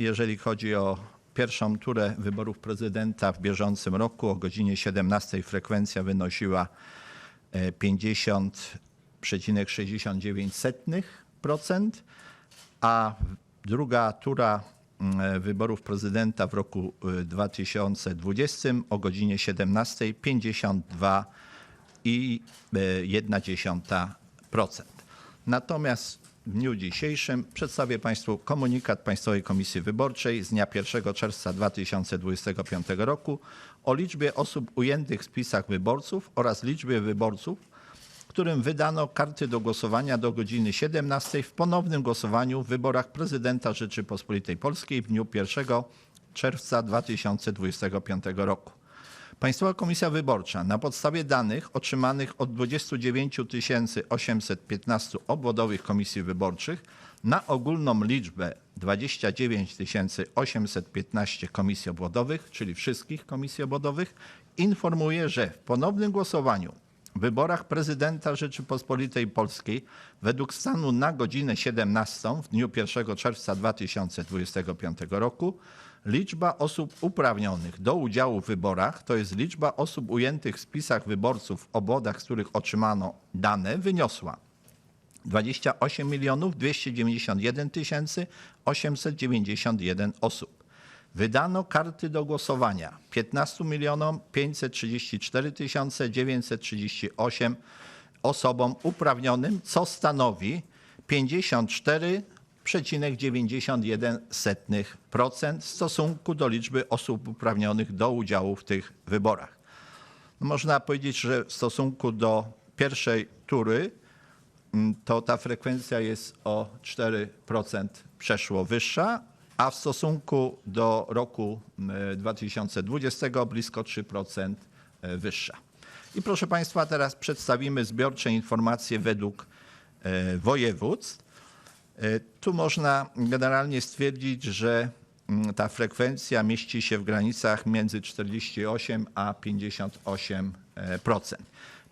jeżeli chodzi o pierwszą turę wyborów prezydenta w bieżącym roku, o godzinie 17 frekwencja wynosiła e, 50,69%, a druga tura mm, wyborów prezydenta w roku y, 2020 o godzinie 17 52,1%. Natomiast w dniu dzisiejszym przedstawię Państwu komunikat Państwowej Komisji Wyborczej z dnia 1 czerwca 2025 roku o liczbie osób ujętych w spisach wyborców oraz liczbie wyborców, którym wydano karty do głosowania do godziny 17 w ponownym głosowaniu w wyborach prezydenta Rzeczypospolitej Polskiej w dniu 1 czerwca 2025 roku. Państwowa Komisja Wyborcza na podstawie danych otrzymanych od 29 815 obwodowych komisji wyborczych na ogólną liczbę 29 815 komisji obwodowych, czyli wszystkich komisji obwodowych, informuje, że w ponownym głosowaniu w wyborach prezydenta Rzeczypospolitej Polskiej według stanu na godzinę 17 w dniu 1 czerwca 2025 roku liczba osób uprawnionych do udziału w wyborach, to jest liczba osób ujętych w spisach wyborców w obwodach, z których otrzymano dane, wyniosła 28 291 891 osób. Wydano karty do głosowania 15 534 938 osobom uprawnionym, co stanowi 54,91% w stosunku do liczby osób uprawnionych do udziału w tych wyborach. Można powiedzieć, że w stosunku do pierwszej tury mm, to ta frekwencja jest o 4% przeszło wyższa, a w stosunku do roku mm, 2020 blisko 3% wyższa. I proszę Państwa, teraz przedstawimy zbiorcze informacje według e, województw. E, Tu można generalnie stwierdzić, że mm, ta frekwencja mieści się w granicach między 48 a 58%.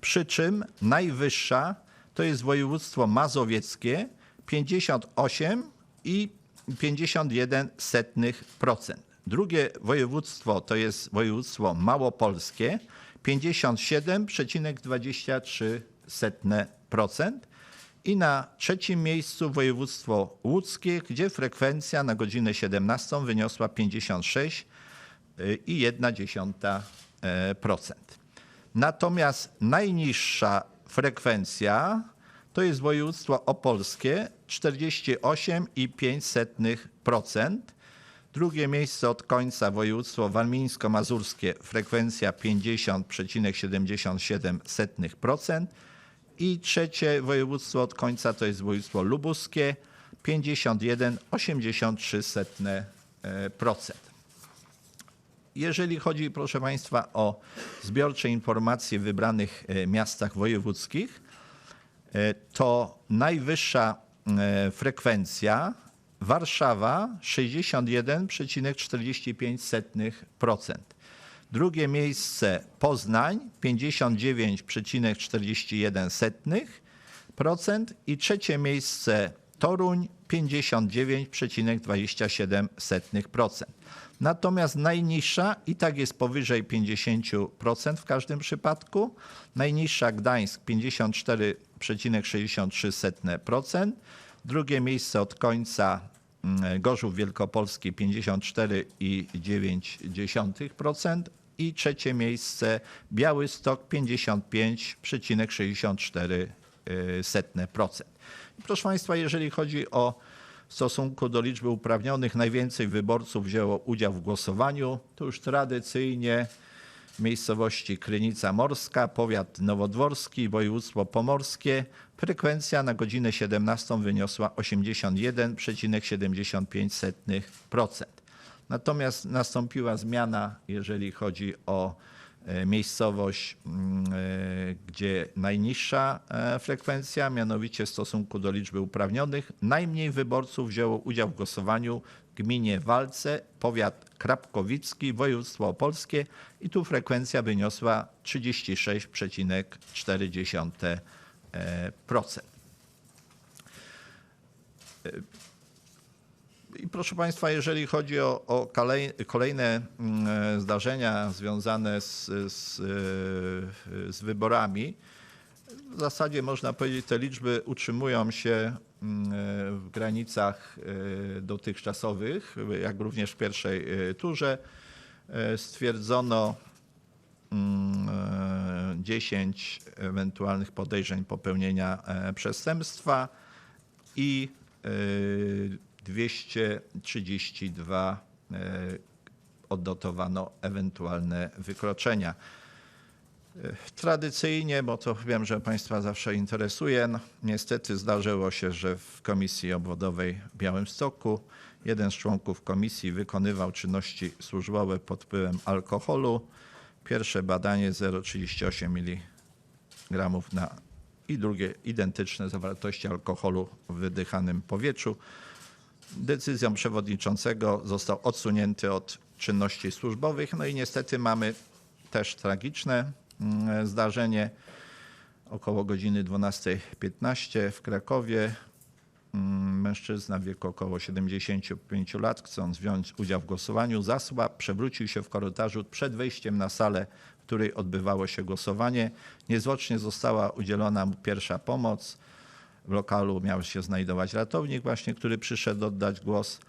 Przy czym najwyższa to jest województwo mazowieckie 58 i 51%. Drugie województwo to jest województwo małopolskie 57,23%. I na trzecim miejscu województwo łódzkie, gdzie frekwencja na godzinę 17 wyniosła 56,1%. Natomiast najniższa frekwencja to jest województwo opolskie 48,5%. Drugie miejsce od końca województwo warmińsko-mazurskie frekwencja 50,77%. I trzecie województwo od końca to jest województwo lubuskie 51,83%. Jeżeli chodzi, proszę Państwa, o zbiorcze informacje w wybranych e, miastach wojewódzkich, e, to najwyższa e, frekwencja Warszawa 61,45%. Drugie miejsce Poznań 59,41% i trzecie miejsce Toruń 59,27%. Natomiast najniższa i tak jest powyżej 50% w każdym przypadku. Najniższa Gdańsk 54,63%. Drugie miejsce od końca Gorzów Wielkopolski 54,9% i trzecie miejsce Białystok 55,64%. Proszę Państwa, jeżeli chodzi o w stosunku do liczby uprawnionych, najwięcej wyborców wzięło udział w głosowaniu. To już tradycyjnie miejscowości Krynica Morska, powiat nowodworski, województwo pomorskie. Frekwencja na godzinę 17 wyniosła 81,75%. Natomiast nastąpiła zmiana, jeżeli chodzi o e, miejscowość, mm, e, gdzie najniższa e, frekwencja, mianowicie w stosunku do liczby uprawnionych, najmniej wyborców wzięło udział w głosowaniu gminie Walce, powiat krapkowicki, województwo opolskie i tu frekwencja wyniosła 36,4%. I proszę Państwa, jeżeli chodzi o, o kolej, kolejne mm, zdarzenia związane z, z, e, z wyborami, w zasadzie można powiedzieć, te liczby utrzymują się mm, w granicach e, dotychczasowych, jak również w pierwszej e, turze. E, Stwierdzono mm, e, 10 ewentualnych podejrzeń popełnienia przestępstwa i e, 232 e, odnotowano ewentualne wykroczenia. Tradycyjnie, bo to wiem, że Państwa zawsze interesuje, no, niestety zdarzyło się, że w Komisji Obwodowej w Białymstoku jeden z członków komisji wykonywał czynności służbowe pod wpływem alkoholu. Pierwsze badanie 0,38 mg na i drugie identyczne zawartości alkoholu w wydychanym powietrzu. Decyzją przewodniczącego został odsunięty od czynności służbowych. No i niestety mamy też tragiczne zdarzenie. Około godziny 12.15 w Krakowie mm, mężczyzna w wieku około 75 lat, chcąc wziąć udział w głosowaniu, zasłab, przewrócił się w korytarzu przed wejściem na salę, w której odbywało się głosowanie. Niezwłocznie została udzielona mu pierwsza pomoc. W lokalu miał się znajdować ratownik właśnie, który przyszedł oddać głos.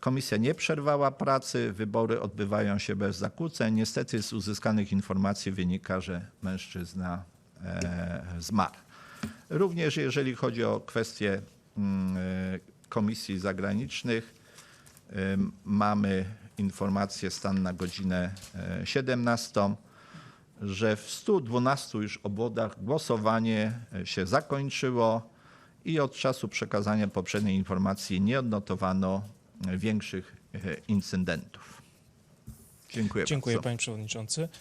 Komisja nie przerwała pracy, wybory odbywają się bez zakłóceń. Niestety z uzyskanych informacji wynika, że mężczyzna e, zmarł. Również jeżeli chodzi o kwestie mm, e, komisji zagranicznych, Ym, Mamy informację stan na godzinę e, 17, że w 112 już obwodach głosowanie e, się zakończyło i od czasu przekazania poprzedniej informacji nie odnotowano e, większych e, incydentów. Dziękuję, Dziękuję bardzo. panie przewodniczący.